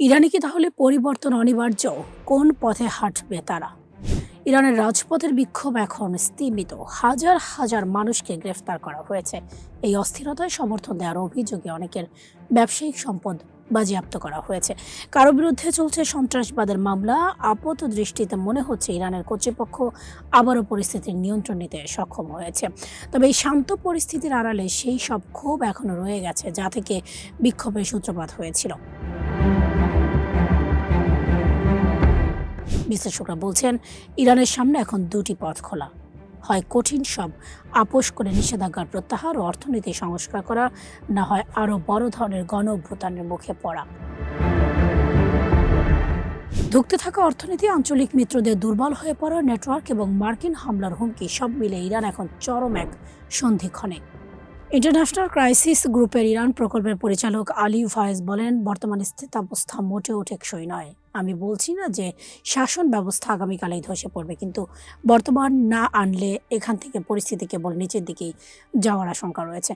ইরানে কি তাহলে পরিবর্তন অনিবার্য। কোন পথে হাঁটবে তারা? ইরানের রাজপথের বিক্ষোভ এখন স্তীমিত। হাজার হাজার মানুষকে গ্রেফতার করা হয়েছে। এই অস্থিরতায় সমর্থন দেওয়ার অভিযোগে অনেকের ব্যবসায়িক সম্পদ বাজেয়াপ্ত করা হয়েছে। কারও বিরুদ্ধে চলছে সন্ত্রাসবাদের মামলা। আপাত দৃষ্টিতে মনে হচ্ছে ইরানের কর্তৃপক্ষ আবারও পরিস্থিতির নিয়ন্ত্রণ নিতে সক্ষম হয়েছে। তবে এই শান্ত পরিস্থিতির আড়ালে সেই সব ক্ষোভ এখনও রয়ে গেছে, যা থেকে বিক্ষোভের সূত্রপাত হয়েছিল। বিশ্লেষকরা বলছেন, ইরানের সামনে এখন দুটি পথ খোলা। হয় কঠিন সব আপোষ করে নিষেধাজ্ঞার প্রত্যাহার ও অর্থনীতি সংস্কার করা, না হয় আরও বড় ধরনের গণ অভ্যুত্থানের মুখে পড়া। ধুঁকতে থাকা অর্থনীতি, আঞ্চলিক মিত্রদের দুর্বল হয়ে পড়া নেটওয়ার্ক এবং মার্কিন হামলার হুমকি সব মিলে ইরান এখন চরম এক সন্ধিক্ষণে। ইন্টারন্যাশনাল ক্রাইসিস গ্রুপের ইরান প্রকল্পের পরিচালক আলী ফায়েজ বলেন, বর্তমান স্থিতাবস্থা মোটেও টেকসই নয়। আমি বলছি না যে শাসন ব্যবস্থা আগামীকালেই ধসে পড়বে, কিন্তু বর্তমান না আনলে এখান থেকে পরিস্থিতি কেবল নিচের দিকেই যাওয়ার আশঙ্কা রয়েছে।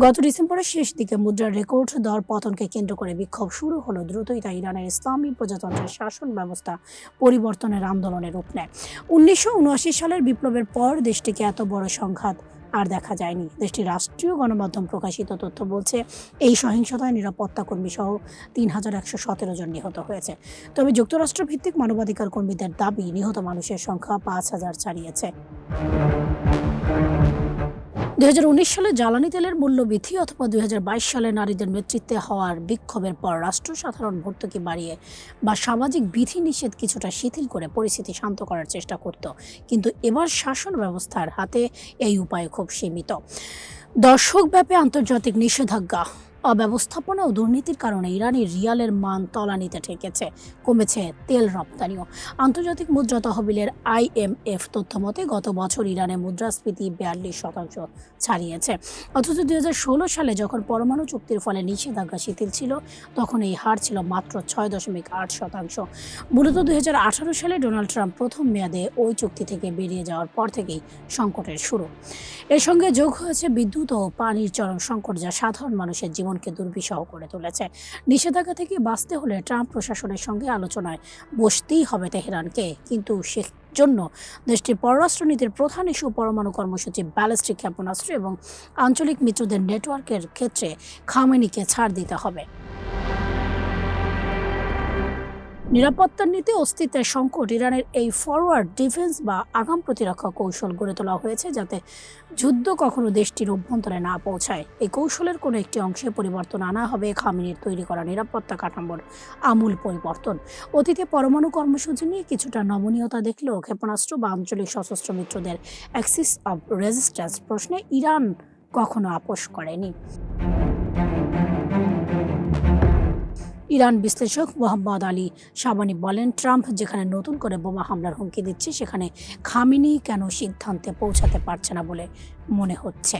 গত ডিসেম্বরের শেষ দিকে মুদ্রার রেকর্ড দর পতনকে কেন্দ্র করে বিক্ষোভ শুরু হলো দ্রুতই তা ইরানের ইসলামী প্রজাতন্ত্রের শাসন ব্যবস্থা পরিবর্তনের আন্দোলনের রূপ নেয়। উনিশশো উনআশি সালের বিপ্লবের পর দেশটিকে এত বড় সংঘাত আর দেখা যায়নি। দেশটির রাষ্ট্রীয় গণমাধ্যম প্রকাশিত তথ্য বলছে, এই সহিংসতায় নিরাপত্তা কর্মী সহ তিন হাজার একশো সতেরো জন নিহত হয়েছে। তবে যুক্তরাষ্ট্র ভিত্তিক মানবাধিকার কর্মীদের দাবি, নিহত মানুষের সংখ্যা পাঁচ হাজার ছাড়িয়েছে উনিশ সালে জ্বালানি তেলের মূল্য বিধি অথবা দু হাজার বাইশ সালে নারীদের নেতৃত্বে হওয়ার বিক্ষোভের পর রাষ্ট্র সাধারণ ভর্তুকি বাড়িয়ে বা সামাজিক বিধি নিষেধ কিছুটা শিথিল করে পরিস্থিতি শান্ত করার চেষ্টা করত। কিন্তু এবার শাসন ব্যবস্থার হাতে এই উপায় খুব সীমিত। দর্শকব্যাপী আন্তর্জাতিক নিষেধাজ্ঞা অব্যবস্থাপনা ও দুর্নীতির কারণে ইরানের রিয়ালের মান তলানিতে ঠেকেছে, কমেছে তেল রপ্তানিও। আন্তর্জাতিক মুদ্রা তহবিলের আইএমএফ তথ্য মতে, গত বছর ইরানে মুদ্রাস্ফীতি বিয়াল্লিশ শতাংশ ছাড়িয়েছে। অথচ দুই হাজার ষোলো সালে যখন পরমাণু চুক্তির ফলে নিষেধাজ্ঞা শিথিল ছিল, তখন এই হার ছিল মাত্র ছয় দশমিক আট শতাংশ। মূলত দুই হাজার আঠারো সালে ডোনাল্ড ট্রাম্প প্রথম মেয়াদে ওই চুক্তি থেকে বেরিয়ে যাওয়ার পর থেকেই সংকটের শুরু। এর সঙ্গে যোগ হয়েছে বিদ্যুৎ ও পানির চরম সংকট যা সাধারণ মানুষের জীবনকে দুর্বিষহ করে তুলেছে। নিষেধাজ্ঞা থেকে বাঁচতে হলে ট্রাম্প প্রশাসনের সঙ্গে আলোচনায় বসতেই হবে তেহরানকে। কিন্তু সে জন্য দেশটির পররাষ্ট্রনীতির প্রধান ইস্যু পরমাণু কর্মসূচি, ব্যালিস্টিক ক্ষেপণাস্ত্র এবং আঞ্চলিক মিত্রদের নেটওয়ার্কের ক্ষেত্রে খামেনিকে ছাড় দিতে হবে। নিরাপত্তার নীতি অস্তিত্বের সংকট। ইরানের এই ফরওয়ার্ড ডিফেন্স বা আগাম প্রতিরক্ষা কৌশল গড়ে তোলা হয়েছে যাতে যুদ্ধ কখনো দেশটির অভ্যন্তরে না পৌঁছায়। এই কৌশলের কোনো একটি অংশে পরিবর্তন আনা হবে খামিনির তৈরি করা নিরাপত্তা কাঠামোর আমূল পরিবর্তন। অতীতে পরমাণু কর্মসূচি নিয়ে কিছুটা নমনীয়তা দেখলেও ক্ষেপণাস্ত্র বা আঞ্চলিক সশস্ত্র মিত্রদের অ্যাক্সিস অব রেজিস্ট্যান্স প্রশ্নে ইরান কখনো আপোষ করেনি। ইরান বিশ্লেষক মোহাম্মদ আলী সাবানি বলেন, ট্রাম্প যেখানে নতুন করে বোমা হামলার হুমকি দিচ্ছে, সেখানে খামিনি কেন সিদ্ধান্তে পৌঁছাতে পারছে না বলে মনে হচ্ছে।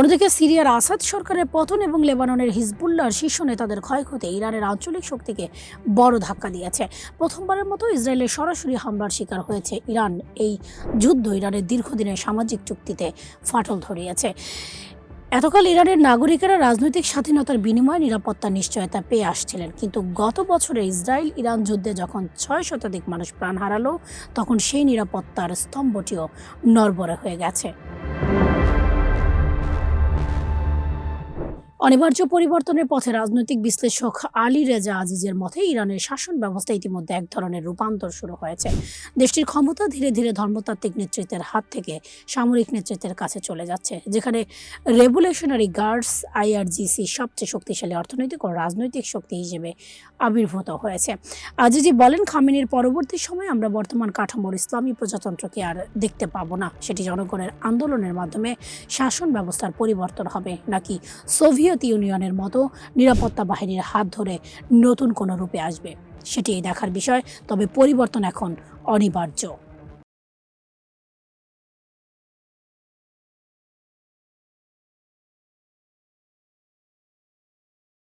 অন্যদিকে সিরিয়ার আসাদ সরকারের পতন এবং লেবাননের হিজবুল্লাহর শীর্ষ নেতাদের ক্ষয়ক্ষতি ইরানের আঞ্চলিক শক্তিকে বড় ধাক্কা দিয়েছে। প্রথমবারের মতো ইসরায়েলের সরাসরি হামলার শিকার হয়েছে ইরান। এই যুদ্ধ ইরানের দীর্ঘদিনের সামাজিক চুক্তিতে ফাটল ধরিয়েছে। এতকাল ইরানের নাগরিকেরা রাজনৈতিক স্বাধীনতার বিনিময়ে নিরাপত্তা নিশ্চয়তা পেয়ে আসছিলেন। কিন্তু গত বছরে ইসরায়েল ইরান যুদ্ধে যখন ছয় শতাধিক মানুষ প্রাণ হারালো, তখন সেই নিরাপত্তার স্তম্ভটিও নড়বড়ে হয়ে গেছে। অনিবার্য পরিবর্তনের পথে রাজনৈতিক বিশ্লেষক আলী রেজা আজিজের মতে ইরানের শাসন ব্যবস্থা ইতিমধ্যে এক ধরনের রূপান্তর শুরু হয়েছে। দেশটির ক্ষমতা ধীরে ধীরে ধর্মতাত্ত্বিক নেতৃত্বের হাত থেকে সামরিক নেতৃত্বের কাছে চলে যাচ্ছে, যেখানে রেভুলেশনারি গার্ডস, আইআরজিসি সবচেয়ে শক্তিশালী অর্থনৈতিক ও রাজনৈতিক শক্তি হিসেবে আবির্ভূত হয়েছে। আজিজি বলেন, খামিনির পরবর্তী সময়ে আমরা বর্তমান কাঠামোর ইসলামী প্রজাতন্ত্রকে আর দেখতে পাবো না। সেটি জনগণের আন্দোলনের মাধ্যমে শাসন ব্যবস্থার পরিবর্তন হবে, নাকি সোভিয়েত ইউনিয়নের মতো নিরাপত্তা বাহিনীর হাত ধরে নতুন কোনো রূপে আসবে। সেটি দেখার বিষয়, তবে পরিবর্তন এখন অনিবার্য।